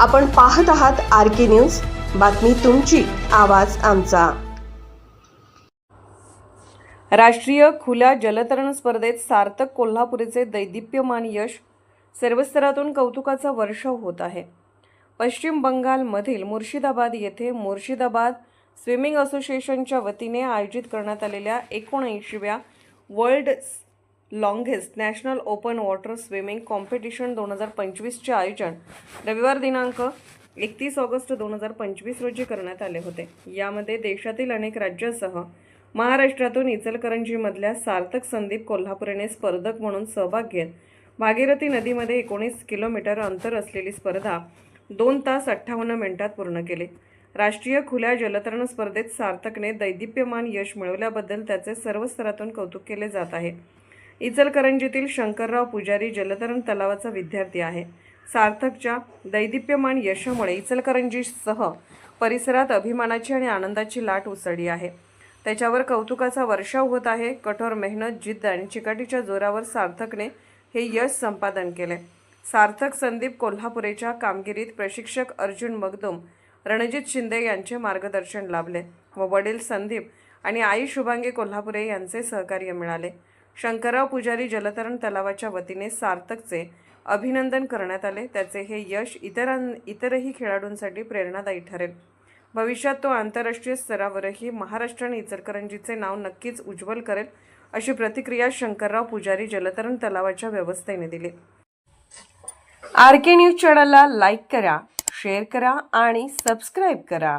आपण पाहत आहात आर के न्यूज. बातमी तुमची आवाज आमचा. राष्ट्रीय खुल्या जलतरण स्पर्धेत सार्थक कोल्हापुरीचे दैदिप्यमान यश सर्व स्तरातून कौतुकाचा वर्षाव होत आहे. पश्चिम बंगालमधील मुर्शिदाबाद येथे मुर्शिदाबाद स्विमिंग असोसिएशनच्या वतीने आयोजित करण्यात आलेल्या एकोणऐंशीव्या world longest national open water swimming competition दोन हजार पंचवीसचे आयोजन रविवार दिनांक एकतीस ऑगस्ट दोन हजार पंचवीस रोजी करण्यात आले होते. यामध्ये देशातील अनेक राज्यासह महाराष्ट्रातून इचलकरंजीमधल्या सार्थक संदीप कोल्हापुरेने स्पर्धक म्हणून सहभाग घेत भागीरथी नदीमध्ये एकोणीस किलोमीटर अंतर असलेली स्पर्धा दोन तास अठ्ठावन्न मिनिटात पूर्ण केली. राष्ट्रीय खुल्या जलतरण स्पर्धेत सार्थकने दैदिप्यमान यश मिळवल्याबद्दल त्याचे सर्व स्तरातून कौतुक केले जात आहे. इचलकरंजीतील शंकरराव पुजारी जलतरण तलावाचा विद्यार्थी आहे. सार्थकच्या दैदिप्यमान यशामुळे इचलकरंजीसह परिसरात अभिमानाची आणि आनंदाची लाट उसळली आहे. त्याच्यावर कौतुकाचा वर्षाव होत आहे. कठोर मेहनत जिद्द आणि चिकाटीच्या जोरावर सार्थकने हे यश संपादन केले. सार्थक संदीप कोल्हापुरेच्या कामगिरीत प्रशिक्षक अर्जुन मगदुम रणजित शिंदे यांचे मार्गदर्शन लाभले व वडील संदीप आणि आई शुभांगी कोल्हापुरे यांचे सहकार्य मिळाले. शंकरराव पुजारी जलतरण तलावाच्या वतीने सार्थकचे अभिनंदन करण्यात आले. त्याचे हे यश इतरां इतरही खेळाडूंसाठी प्रेरणादायी ठरेल. भविष्यात तो आंतरराष्ट्रीय स्तरावरही महाराष्ट्र आणि इचलकरंजीचे नाव नक्कीच उज्ज्वल करेल अशी प्रतिक्रिया शंकरराव पुजारी जलतरण तलावाच्या व्यवस्थेने दिली. आर के न्यूज चॅनलला लाईक करा शेअर करा आणि सबस्क्राईब करा.